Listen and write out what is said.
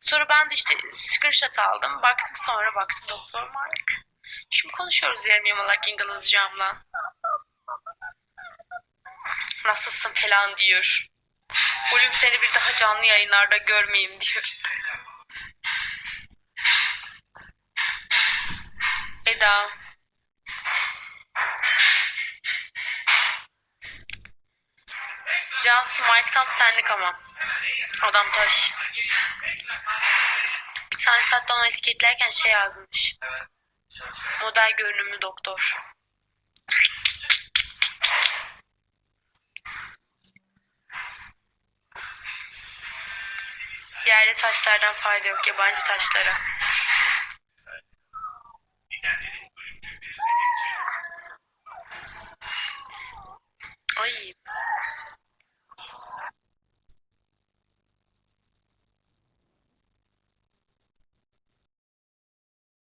Sonra ben de işte screenshot aldım. Baktım sonra baktım Doktor Mark. Şimdi konuşuyoruz yarım yamalak İngilizcemle. Nasılsın falan diyor. Oğlum seni bir daha canlı yayınlarda görmeyeyim diyor. Eda. Cansu Mike tam senlik ama. Adam taş. Bir tane saatte onu etiketlerken şey yazmış. Model görünümlü doktor. Yerli taşlardan fayda yok yabancı taşlara. Ay.